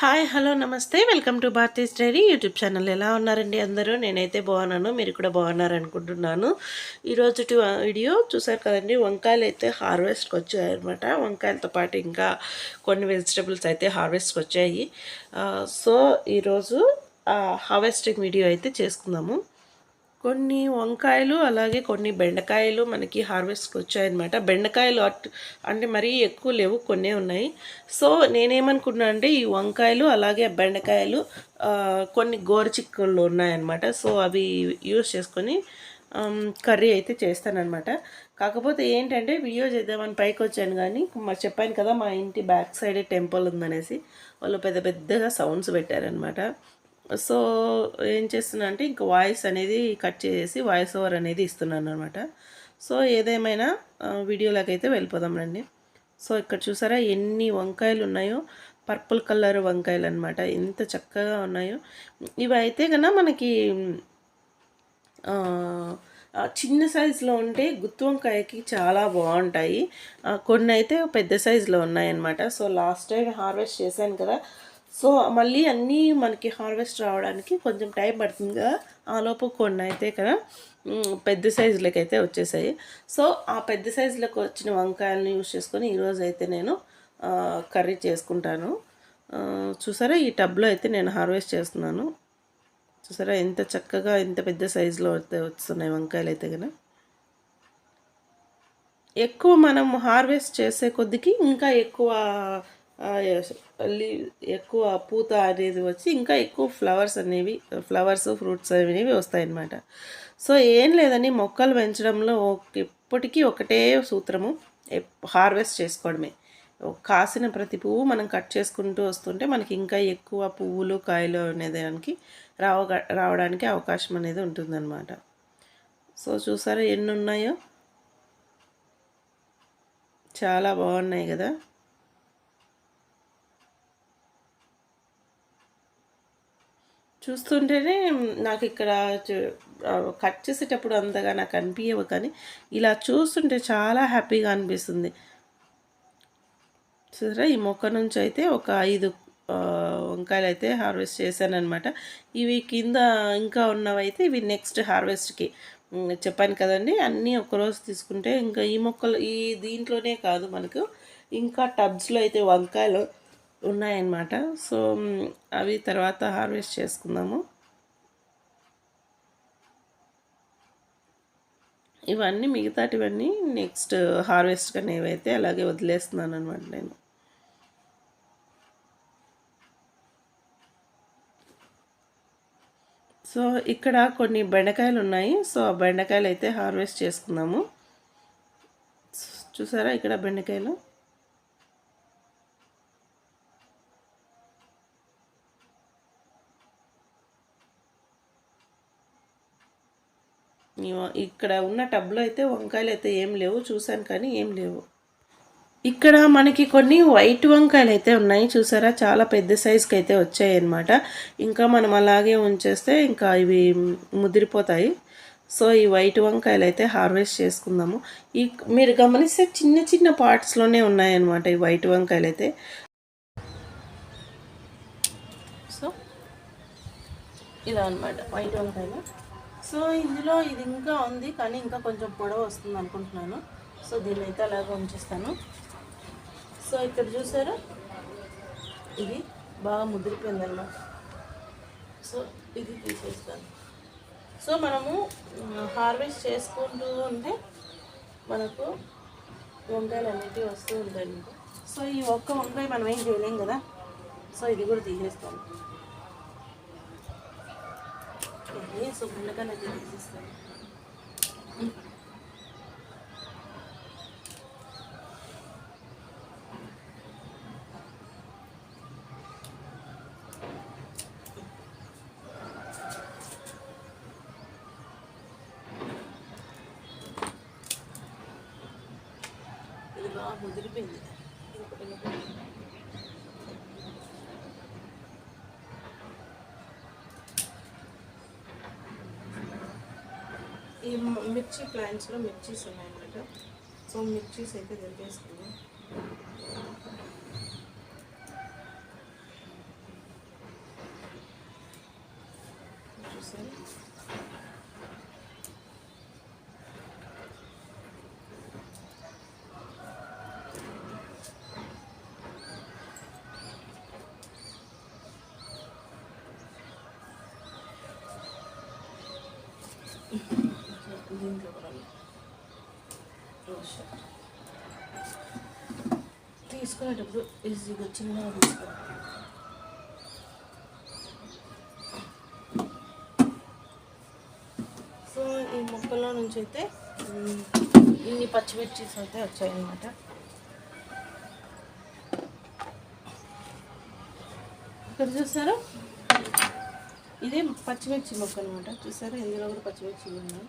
Hi hello నమస్తే. Welcome to Bharati's diary YouTube channel. ఎలా ఉన్నారండి అందరూ? నేనైతే బాగున్నాను మీరు కూడా బాగున్నారనుకుంటున్నాను. ఈరోజు వీడియో చూసారు కదండి వంకాయలు అయితే హార్వెస్ట్కి వచ్చాయి అనమాట వంకాయలతో పాటు ఇంకా కొన్ని వెజిటబుల్స్ అయితే హార్వెస్ట్కి వచ్చాయి సో ఈరోజు హార్వెస్టింగ్ వీడియో అయితే చేసుకుందాము. కొన్ని వంకాయలు అలాగే కొన్ని బెండకాయలు మనకి హార్వెస్ట్కి వచ్చాయన్నమాట. బెండకాయలు అట్ అంటే మరీ ఎక్కువ లేవు కొన్ని ఉన్నాయి. సో నేనేమనుకున్నా అంటే ఈ వంకాయలు అలాగే బెండకాయలు కొన్ని గోరుచిక్కుళ్ళు ఉన్నాయన్నమాట. సో అవి యూస్ చేసుకొని కర్రీ అయితే చేస్తానన్నమాట. కాకపోతే ఏంటంటే వీడియో చేద్దామని పైకి వచ్చాను కానీ మరి చెప్పాను కదా మా ఇంటి బ్యాక్ సైడే టెంపుల్ ఉందనేసి వాళ్ళు పెద్ద పెద్దగా సౌండ్స్ పెట్టారనమాట సో ఏం చేస్తున్నా అంటే ఇంకా వాయిస్ అనేది కట్ చేసి వాయిస్ ఓవర్ అనేది ఇస్తున్నాను అనమాట సో ఏదేమైనా వీడియోలోకైతే వెళ్ళిపోదాం రండి. సో ఇక్కడ చూసారా ఎన్ని వంకాయలు ఉన్నాయో? పర్పుల్ కలర్ వంకాయలు అనమాట ఎంత చక్కగా ఉన్నాయో. ఇవి అయితే కన్నా మనకి చిన్న సైజులో ఉంటే గుత్తి వంకాయకి చాలా బాగుంటాయి. కొన్ని అయితే పెద్ద సైజులో ఉన్నాయన్నమాట. సో లాస్ట్ టైం హార్వెస్ట్ చేశాను కదా సో మళ్ళీ అన్నీ మనకి హార్వెస్ట్ రావడానికి కొంచెం టైం పడుతుంది కదా. ఆలోపు కొన్ని అయితే కదా పెద్ద సైజులకి అయితే వచ్చేసాయి. సో ఆ పెద్ద సైజులకు వచ్చిన వంకాయలను యూజ్ చేసుకొని ఈరోజు అయితే నేను కర్రీ చేసుకుంటాను. చూసారా ఈ టబ్లో అయితే నేను హార్వెస్ట్ చేస్తున్నాను. చూసారా ఎంత చక్కగా ఎంత పెద్ద సైజులో అయితే వస్తున్నాయి వంకాయలు అయితే కదా. ఎక్కువ మనం హార్వెస్ట్ చేసే కొద్దికి ఇంకా ఎక్కువ ఆ, లీ- ఎక్కువ పూత అనేది వచ్చి ఇంకా ఎక్కువ ఫ్లవర్స్ అనేవి ఫ్లవర్స్ ఫ్రూట్స్ అనేవి వస్తాయన్నమాట. సో ఏం లేదని మొక్కలు పెంచడంలో ఒక- ఎప్పటికీ ఒకటే సూత్రము. హార్వెస్ట్ చేసుకోవడమే. కాసిన ప్రతి పువ్వు మనం కట్ చేసుకుంటూ వస్తుంటే మనకి ఇంకా ఎక్కువ పువ్వులు కాయలు అనేదానికి రావ రావడానికి అవకాశం అనేది ఉంటుందన్నమాట. సో చూసారా ఎన్ని ఉన్నాయో చాలా బాగున్నాయి కదా? చూస్తుంటేనే నాకు ఇక్కడ కట్ చేసేటప్పుడు అంతగా నాకు అనిపించవు కానీ ఇలా చూస్తుంటే చాలా హ్యాపీగా అనిపిస్తుంది. చూసారా ఈ మొక్క నుంచి అయితే ఒక ఐదు వంకాయలు అయితే హార్వెస్ట్ చేశానమాట ఇవి కింద ఇంకా ఉన్నవైతే ఇవి నెక్స్ట్ హార్వెస్ట్కి. చెప్పాను కదండి అన్నీ ఒకరోజు తీసుకుంటే ఇంకా ఈ మొక్కలు ఈ దీంట్లోనే కాదు మనకు. ఇంకా టబ్స్లో అయితే వంకాయలు ఉన్నాయన్నమాట. సో అవి తర్వాత హార్వెస్ట్ చేసుకుందాము. ఇవన్నీ మిగతాటివన్నీ నెక్స్ట్ హార్వెస్ట్ అనేవి అలాగే వదిలేస్తున్నాను అనమాట నేను. సో ఇక్కడ కొన్ని బెండకాయలు ఉన్నాయి సో ఆ బెండకాయలు అయితే హార్వెస్ట్ చేసుకుందాము. చూసారా ఇక్కడ బెండకాయలు? ఇక్కడ ఉన్న టబ్లో అయితే వంకాయలు అయితే ఏం లేవు చూశాను కానీ ఏం లేవు. ఇక్కడ మనకి కొన్ని వైట్ వంకాయలు అయితే ఉన్నాయి చూసారా? చాలా పెద్ద సైజుకి అయితే వచ్చాయి అన్నమాట ఇంకా మనం అలాగే ఉంచేస్తే ఇంకా ఇవి ముదిరిపోతాయి. సో ఈ వైట్ వంకాయలు అయితే హార్వెస్ట్ చేసుకుందాము. ఈ మీరు గమనిస్తే చిన్న చిన్న పార్ట్స్లోనే ఉన్నాయన్నమాట ఈ వైట్ వంకాయలు అయితే. సో ఇలా అనమాట వైట్ వంకాయలు. సో ఇందులో ఇది ఇంకా ఉంది కానీ ఇంకా కొంచెం పొడవు వస్తుంది అనుకుంటున్నాను. సో దీన్ని అయితే అలాగే ఉంచేస్తాను. సో ఇక్కడ చూసారా? ఇది బాగా ముదిరిపోయిందన్నమాట సో ఇది తీసేస్తాను. సో మనము హార్వెస్ట్ చేసుకుంటూ ఉంటే మనకు వంకాయలు అనేటివి వస్తూ ఉంటాయి. సో ఈ ఒక్క వంకాయ మనం ఏం చేయలేం కదా? సో ఇది కూడా తీసేస్తాను. ఏ సో బెండకాయలు అయితే తీసేస్తాను. ఇది బాగా ముదిరిపోయింది. ఇది మిర్చి ప్లాంట్స్లో మిర్చీస్ ఉన్నాయన్నమాట సో మిర్చీస్ అయితే దొరికేస్తున్నాం Thank you. దీంట్లో కూడా ఉంది. తీసుకునేటప్పుడు ఈజీగా చిన్నగా తీసుకోవాలి సో ఈ మొక్కలో నుంచి అయితే ఇన్ని పచ్చిమిర్చిస్ అయితే వచ్చాయన్నమాట. ఇక్కడ చూసారా? ఇదే పచ్చిమిర్చి మొక్క అనమాట చూసారా? ఇందులో కూడా పచ్చిమిర్చి ఉన్నాయి.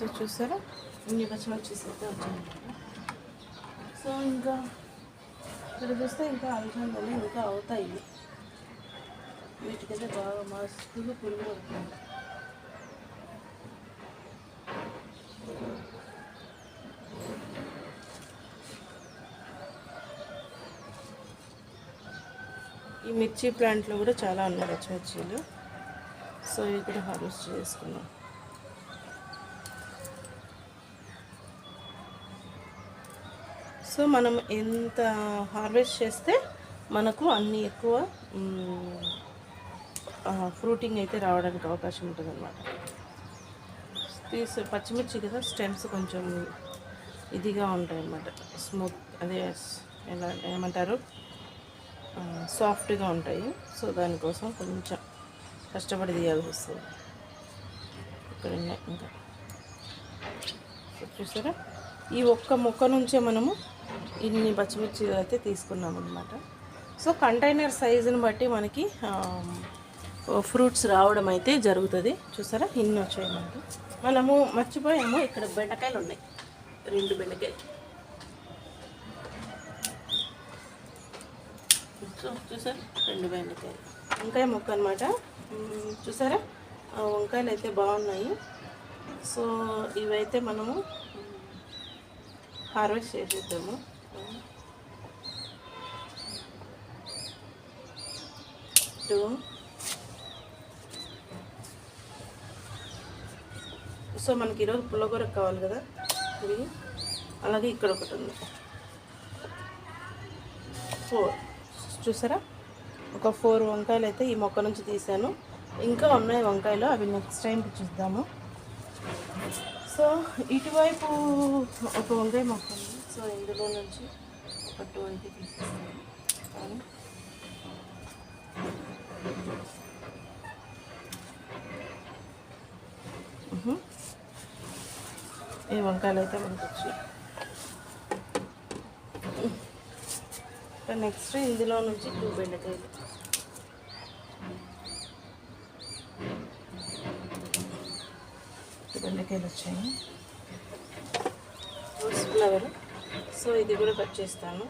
సో చూసారా? ఇన్ని పచ్చిమిర్చీస్ అయితే వచ్చాయన్నమాట సో ఇంకా ఇక్కడ చూస్తే ఇంకా అలసందలు ఇంకా అవుతాయి. వీటికైతే బాగా మస్తుగా పురుగు పడుతుంది ఈ మిర్చి ప్లాంట్లో కూడా చాలా ఉన్నాయి పచ్చిమిర్చీలు సో ఇవి కూడా హార్వెస్ట్ చేసుకున్నాం. సో మనం ఎంత హార్వెస్ట్ చేస్తే మనకు అన్ని ఎక్కువ ఫ్రూటింగ్ అయితే రావడానికి అవకాశం ఉంటుంది అనమాట తీసు పచ్చిమిర్చి కదా స్టెమ్స్ కొంచెం ఇదిగా ఉంటాయి అన్నమాట స్మూత్ అదే ఎలా ఏమంటారు? సాఫ్ట్గా ఉంటాయి. సో దానికోసం కొంచెం కష్టపడి తీయాల్సి వస్తుంది. ఇక్కడ ఇంకా. చూసారా? ఈ ఒక్క మొక్క నుంచే మనము ఇన్ని పచ్చిమిర్చి అయితే తీసుకున్నాం అనమాట సో కంటైనర్ సైజుని బట్టి మనకి ఫ్రూట్స్ రావడం అయితే జరుగుతుంది. చూసారా? ఇన్ని వచ్చాయి మనకి. మనము మర్చిపోయాము ఇక్కడ బెండకాయలు ఉన్నాయి. రెండు బెండకాయలు. సో చూసారా? రెండు బెండకాయలు. వంకాయ మొక్క అనమాట చూసారా? వంకాయలు అయితే బాగున్నాయి. సో ఇవైతే మనము హార్వెస్ట్ చేసేద్దాము. టూ సో మనకి ఈరోజు పుల్లగూర కావాలి కదా? ఇది. అలాగే ఇక్కడ ఒకటి ఉంది. ఫోర్. చూసారా? ఒక ఫోర్ వంకాయలు అయితే ఈ మొక్క నుంచి తీసాను. ఇంకా ఉన్నాయి వంకాయలు. అవి నెక్స్ట్ టైం చూద్దాము. సో ఇటువైపు ఒక వంకాయ మొక్క ఉంది సో ఇందులో నుంచి ఒక టూ అయితే తీసేస్తాను. ఈ వంకాయలు అయితే మనకు వచ్చి నెక్స్ట్ ఇందులో నుంచి టూ బెండకాయలు. టూ వచ్చాయి. రోజ్ ఫ్లవర్ సో ఇది కూడా కట్ చేస్తాను.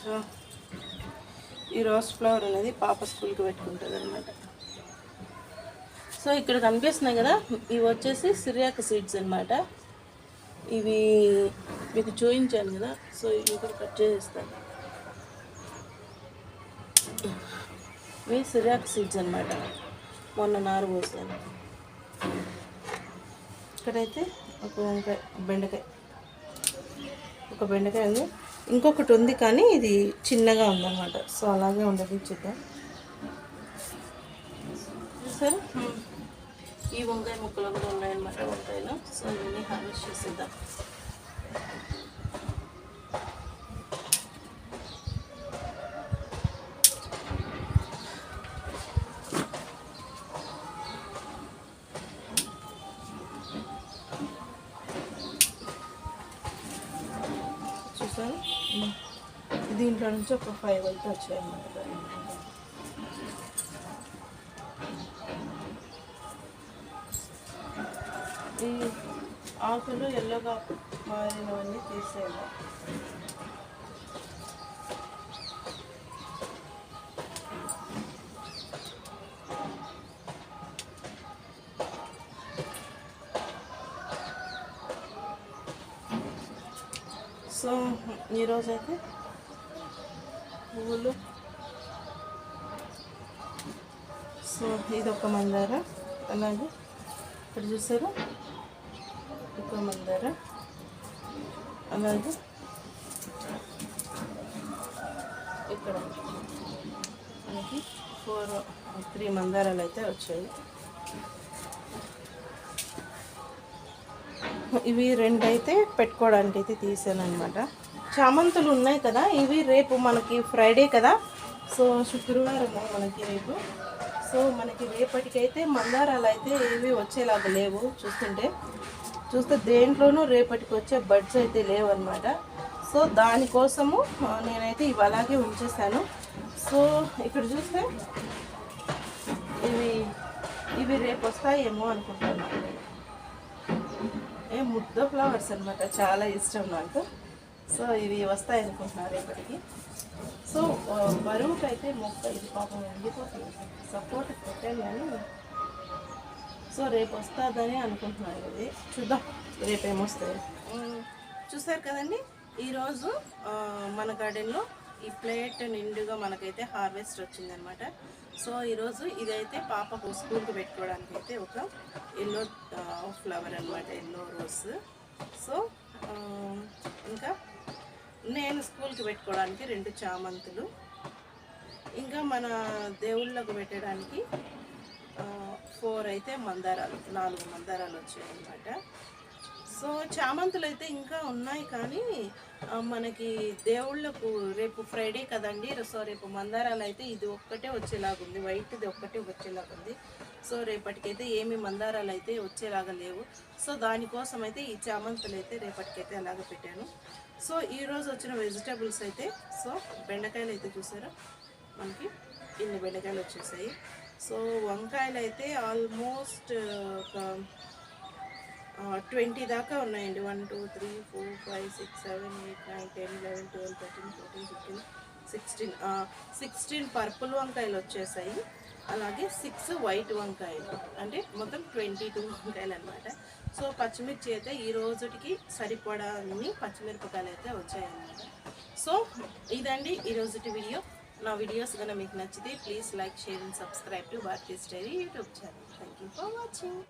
సో ఈ రోజ్ ఫ్లవర్ అనేది పాప స్కూల్కి పెట్టుకుంటుంది అనమాట సో ఇక్కడ కనిపిస్తున్నాయి కదా ఇవి వచ్చేసి సిరియాక సీడ్స్ అన్నమాట. ఇవి మీకు చూపించాను కదా సో ఇవి కూడా కట్ చేసేస్తాను. ఇవి సిరాక్ సీడ్స్ అనమాట మొన్న నారు పోసాను. ఇక్కడైతే ఒక వంకాయ బెండకాయ. ఒక బెండకాయ ఉంది. ఇంకొకటి ఉంది కానీ ఇది చిన్నగా ఉందన్నమాట. సో అలాగే ఉండదు చూద్దాం సరే ఈ వంకాయ ముక్కలు కూడా ఉన్నాయన్నమాట వంకాయలు. సో ఇవన్నీ హార్వెస్ట్ చేసేద్దాం. దీంట్లో నుంచి ఒక ఫైవ్ అయితే వచ్చాయన్నమాట. ఈ ఆకులు ఎల్లగా కాయలు అన్నీ తీసేయాలి సో ఈరోజైతే పువ్వులు సో ఇది ఒక మందార అలాగే ఇక్కడ చూసారా? ఒక మందార అలాగే ఇక్కడ మనకి ఫోర్ త్రీ మందారాలు అయితే వచ్చాయి. ఇవి రెండు అయితే పెట్టుకోవడానికి అయితే తీసాను అనమాట చామంతులు ఉన్నాయి కదా ఇవి రేపు మనకి ఫ్రైడే కదా. సో శుక్రవారం మనకి రేపు. సో మనకి రేపటికైతే మందారాలు అయితే ఏవి వచ్చేలాగా లేవు చూస్తుంటే. చూస్తే దేంట్లోనూ రేపటికి వచ్చే బడ్స్ అయితే లేవు అనమాట సో దానికోసము నేనైతే ఇవి అలాగే ఉంచేసాను. సో ఇక్కడ చూస్తే ఇవి ఇవి రేపు వస్తాయేమో అనుకుంటున్నాను. ఏ ముద్ద ఫ్లవర్స్ అనమాట చాలా ఇష్టం నాకు. సో ఇవి వస్తాయి అనుకుంటున్నారు రేపటికి సో బరువుకి అయితే మొక్క ఇది పాపం ఎండిపోతుంది. సపోర్ట్ పెట్టాను కానీ సో రేపు వస్తుందని అనుకుంటున్నాను ఇది. చూద్దాం రేపు ఏమొస్తాయి చూసారు కదండి? ఈరోజు మన గార్డెన్లో ఈ ప్లేట్ నిండుగా మనకైతే హార్వెస్ట్ వచ్చిందనమాట. సో ఈరోజు ఇదైతే పాపకు స్కూల్కి పెట్టుకోవడానికి అయితే ఒక ఎల్లో ఫ్లవర్ అనమాట ఎల్లో రోజ్. సో ఇంకా నేను స్కూల్కి పెట్టుకోవడానికి రెండు చామంతులు. ఇంకా మన దేవుళ్ళకు పెట్టడానికి ఫోర్ అయితే మందారాలు నాలుగు మందారాలు వచ్చాయి సో చామంతులు అయితే ఇంకా ఉన్నాయి కానీ మనకి దేవుళ్ళకు రేపు ఫ్రైడే కదండి. సో రేపు మందారాలు అయితే ఇది ఒక్కటే వచ్చేలాగుంది. వైట్ది ఒక్కటే వచ్చేలాగుంది. సో రేపటికైతే ఏమి మందారాలు అయితే వచ్చేలాగా లేవు. సో దానికోసం అయితే ఈ చామంతులు అయితే రేపటికైతే అలాగ పెట్టాను. సో ఈరోజు వచ్చిన వెజిటేబుల్స్ అయితే సో బెండకాయలు అయితే చూసారా? మనకి ఇన్ని బెండకాయలు వచ్చేసాయి. సో వంకాయలు అయితే ఆల్మోస్ట్ ఒక ట్వంటీ దాకా ఉన్నాయండి. One two three four five six seven eight nine ten eleven twelve thirteen fourteen fifteen sixteen sixteen purple వంకాయలు వచ్చేసాయి. అలాగే సిక్స్ వైట్ వంకాయలు. అంటే మొత్తం ట్వంటీ టూ వంకాయలు అనమాట సో పచ్చిమిర్చి అయితే ఈ రోజుటికి సరిపడా అన్ని పచ్చిమిరపకాయలు అయితే వచ్చాయన్నమాట సో ఇదండి ఈ రోజుటి వీడియో. నా వీడియోస్ కనుక మీకు నచ్చితే please like share and subscribe to Bharati's diary YouTube channel. Thank you for watching